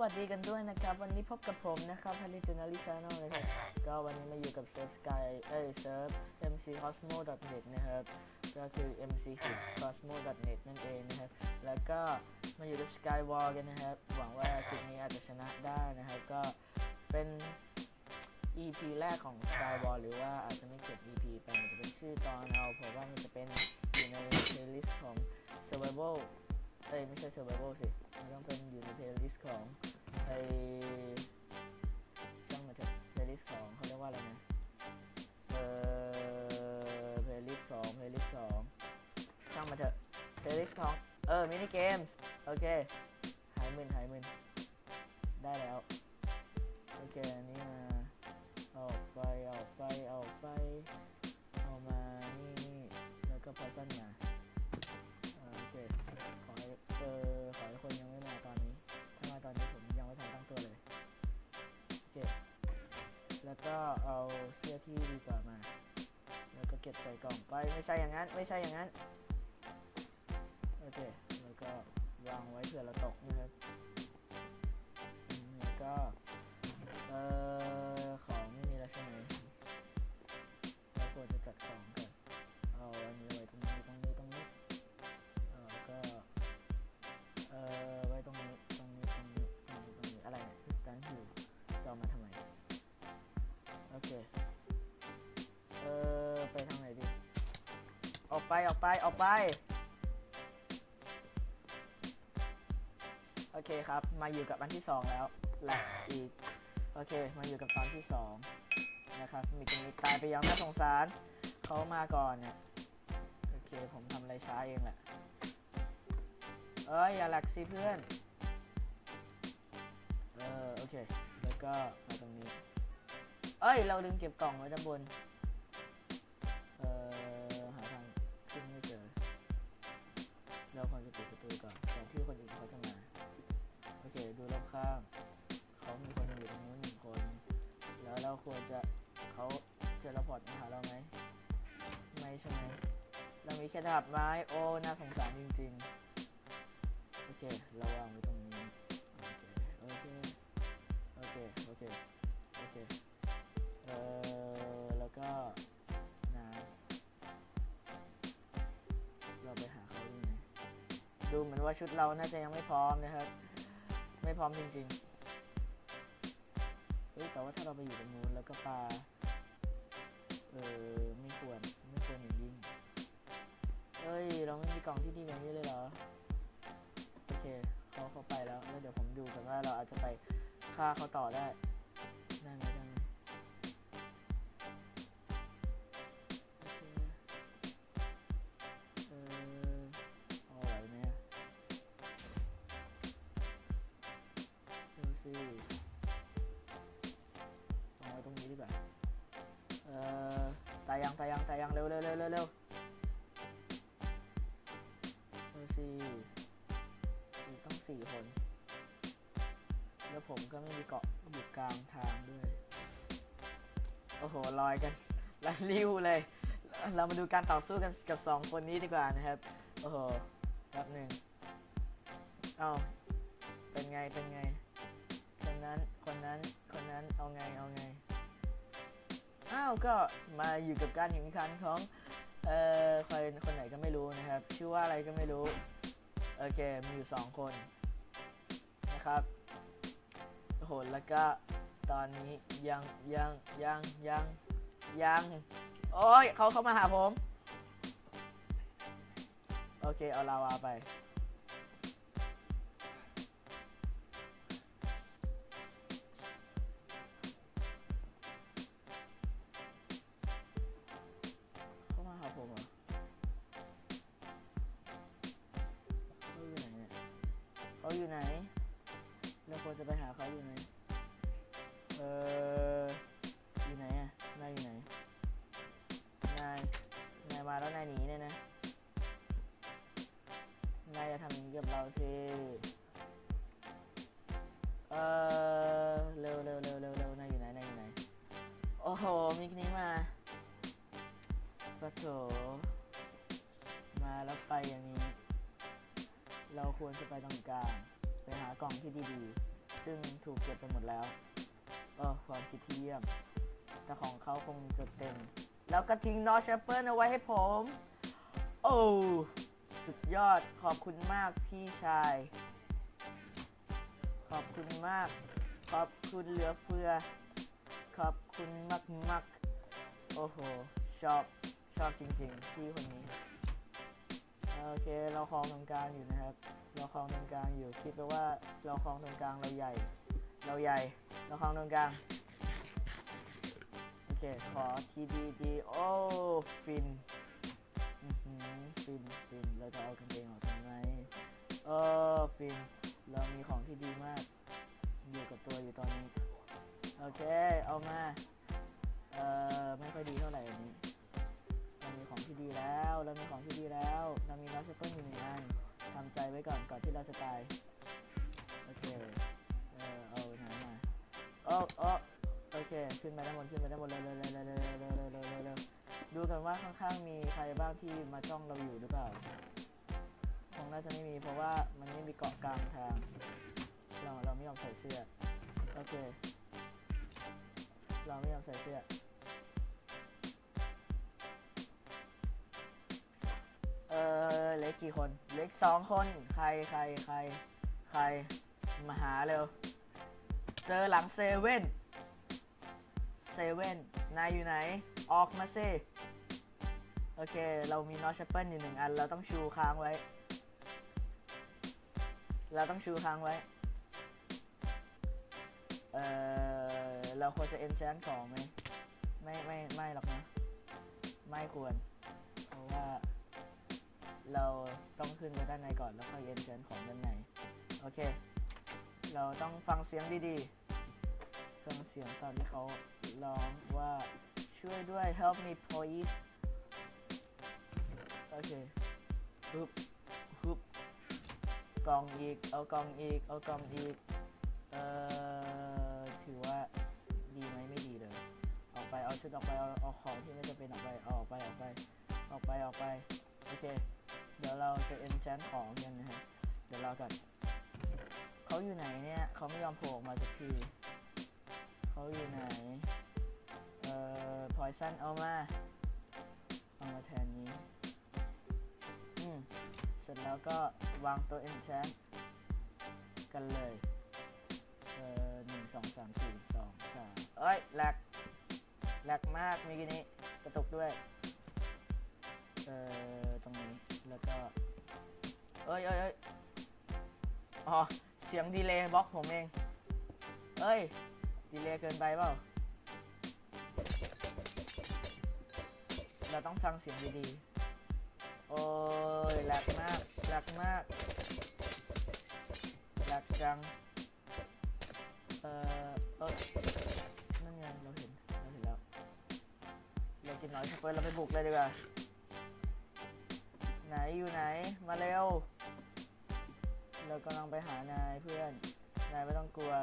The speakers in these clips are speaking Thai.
วัสดีกันด้วยนะครับ วันนี้พบกับผมนะครับฮันนี่จูนาริชาแนลนะครับก็วันนี้มาอยู่กับเซิร์ฟสกายเอ้ยเซิร์ฟ mccosmo.net นะครับ ก็คือ mc cosmo.net นั่นเองนะครับ แล้วก็มาอยู่กับ skywall กันนะครับ หวังว่าคลิปนี้อาจจะชนะได้นะครับ ก็เป็น EP แรกของ skywall หรือว่าอาจจะไม่เก็บ EP ไปมันจะเป็นชื่อตอนเอาเพราะว่ามันจะเป็นอยู่ใน playlist ของ survival เอ้ยไม่ใช่ survival สิมัน ต้องเป็นอยู่ใน playlist ของไอช่างมาเถอะ playlist ของเขาเรียกว่าอะไรนะเอ่อ playlist ของ playlist ของช่างมาเถอะ playlist ของเออ mini games โอเคหายมึนหายมึนได้แล้วโอเคอันนี้มาออกไปออกไปออกไปเอามานี่นี่แล้วก็พาสั้นมาอ่าโอเคขอให้ เออขอให้คนยังไม่มาตอนนี้ ถ้ามาตอนนี้ผมยังไม่ทันตั้งตัวเลยเก็บแล้วก็เอาเสื้อที่ดีกว่ามา แล้วก็เก็บใส่กล่องไปไม่ใช่อย่างนั้น ไม่ใช่อย่างนั้น โอเค แล้วก็วางไว้เผื่อเราตกนะครับอืมแล้วก็ ออกไปออกไปออกไป โอเคครับ มาอยู่กับอันที่สองแล้วแหละอีก โอเค มาอยู่กับตอนที่สองนะครับ มีคนนี้ตายไปยังน่าสงสาร เขามาก่อนเนี่ย โอเค ผมทำอะไรช้าเองแหละ เอ้ย อย่าหลักสิเพื่อน เออ โอเค แล้วก็มาตรงนี้ เอ้ย เราลืมเก็บกล่องไว้ด้านบน ควรจะเขาเทเลพอร์ตมาหาเราไหมไม่ใช่ไหมเรามีแค่ดาบไม้โอ้น่าสงสารจริงๆ โอเคเราวางไว้ตรงนี้ โอเค โอเค โอเค โอเค เออแล้วก็น้ำเราไปหาเขาดีไหมดูเหมือนว่าชุดเราน่าจะยังไม่พร้อมนะครับ ไม่พร้อมจริงๆเฮ้ยแต่ว่าถ้าเราไปอยู่ตรงนู้น แล้วก็ปลา เออไม่ควรไม่ควรอย่างยิ่งเอ้ย เราไม่มีกล่องที่ดีแบบนี้เลยเหรอ โอเคเขาเขาไปแล้วแล้วเดี๋ยวผมดูกันว่าเราอาจจะไปฆ่าเขาต่อได้ ยยังตางเร็วเร็วเร็วเร็วเร็วดูสิมีต้องสี่คน แล้วผมก็ไม่มีเกาะอยู่กลางทางด้วย โอ้โหลอยกันลันริ้วเลย เรามาดูการต่อสู้กันกับสองคนนี้ดีกว่านะครับ โอ้โหแป๊บหนึ่งเอาเป็นไง เป็นไง คนนั้น คนนั้น คนนั้น เอาไง เอาไง อ้าวก็มาอยู่กับการแข่งขันของเอ่อใครคนไหนก็ไม่รู้นะครับ ชื่อว่าอะไรก็ไม่รู้ โอเค มีอยู่สองคนนะครับโอ้โหแล้วก็ตอนนี้ยังยังยังยังยังโอ้ยเขาเข้ามาหาผม โอเค เอาลาวาไป อยู่ไหน เราควรจะไปหาเขาอยู่ไหน เออ อยู่ไหนอะนายอยู่ไหน นาย นายมาแล้วนายหนีเนี่ยนะ นายจะทำอย่างนี้กับเราสิ เออ เร็วเร็วเร็วเร็วเร็วนายอยู่ไหน นายอยู่ไหน โอ้โหมิกนี้มาปะโถมาแล้วไปอย่างนี้ เราควรจะไปตรงกลางไปหากล่องที่ดีๆ ซึ่งถูกเก็บไปหมดแล้ว เออความคิดที่เยี่ยม แต่ของเขาคงจะเต็ม แล้วก็ทิ้งนอชเปิลเอาไว้ให้ผม โอ้สุดยอดขอบคุณมากพี่ชาย ขอบคุณมาก ขอบคุณเหลือเฟือ ขอบคุณมากมากโอ้โห ชอบ ชอบจริงๆ พี่คนนี้ คเราคลองตรงกลางอยู่นะครับ เราคลองตรงกลางอยู่ คิดไปว่าเราคลองตรงกลางเราใหญ่ เราใหญ่ เราคลองตรงกลาง โอเค ขอทีดีดีโอ้ฟินฟินฟินเราจะเอากางเกงออกทำไมเออฟิน เรามีของที่ดีมาก อยู่กับตัวอยู่ตอนนี้ โอเค เอามา เออไม่ค่อยดีเท่าไหร่นี้ ของที่ดีแล้ว เรามีของที่ดีแล้ว เรามีนัสเปิลอยู่หนึ่งอันทำใจไว้ก่อนก่อนที่เราจะตาย โอเค เออเอาไหนมาโอ้โอ้โอเค ขึ้นไปด้านบนขึ้นไปด้านบนเร็วเร็วเร็วเร็วเร็วเร็วเร็วเร็วเร็วเร็วดูกันว่าข้างๆมีใครบ้างที่มาจ้องเราอยู่หรือเปล่า คงน่าจะไม่มีเพราะว่ามันไม่มีเกาะกลางทาง เราเราไม่ยอมใส่เสื้อ โอเค เราไม่ยอมใส่เสื้อ คน เหล็กสองคน ใครใครใครใคร มาหาเร็ว เจอหลังเซเว่น เซเว่น นายอยู่ไหน ออกมาสิโอเค เรามีนอชเปิลอยู่หนึ่งอัน เราต้องชูค้างไว้ เราต้องชูค้างไว้ เออเราควรจะเอนแชนของไหม ไม่ไม่ไม่หรอกนะ ไม่ควร เราต้องขึ้นไปด้านในก่อนแล้วค่อยเอนช n นของด้านใน โอเค เราต้องฟังเสียงดีๆฟังเสียงตอนที่เขาร้องว่าช่วยด้วย help me please โอเคฮึบฮึบกล่องอีก เอากล่องอีก เอากล่องอีก เอ่อ ถือว่าดีไหมไม่ดีเลย ออกไป เอาชุดออกไป เอาเอาของที่ไม่จะเป็นออกไป ออกไป ออกไป ออกไป ออกไป โอเค ดี๋ยวเราจะ enchant ของกันนะฮะ เดี๋ยวเรอก่อนเขาอยู่ไหนเนี่ย เขาไม่ยอมโผล่ออกมาสักที เขาอยู่ไหน เอ่อ poison เอามา เอามาแทนนี้ อืม เสร็จแล้วก็วางตัว enchant กันเลย เอ่อหนึ่งสองสามสี่สองสามเอ้ยแหลกแหลกมากมื่อกี้นี้กระตุกด้วย เอ่อตรงนี้แล้วก็ เอ้ยเอ้ยเอ้ยอ๋อ เสียงดีเลย์บล็อกผมเอง เอ้ย ดีเลย์เกินไปเปล่า เราต้องฟังเสียงดีๆ โอ้ยแหลกมากแหลกมากแหลกจัง เอ่อ เออนั่นไงเราเห็น เราเห็นแล้ว เรากินน้อยสเปิร์เราไปบุกเลยดีกว่า ไหนอยู่ไหน มาเร็ว เรากำลังไปหานายเพื่อน นายไม่ต้องกลัว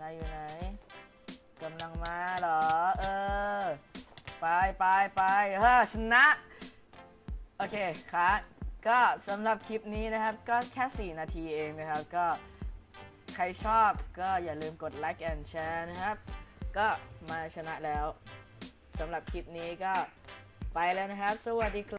นายอยู่ไหนกำลังมาเหรอ เออ ไปไปไปเฮ้อชนะ โอเคครับก็สำหรับคลิปนี้นะครับ ก็แค่ 4 นาทีเองนะครับ ก็ใครชอบก็อย่าลืมกดไลค์ and share นะครับ ก็มาชนะแล้วสำหรับคลิปนี้ก็ไปแล้วนะครับ สวัสดีครับ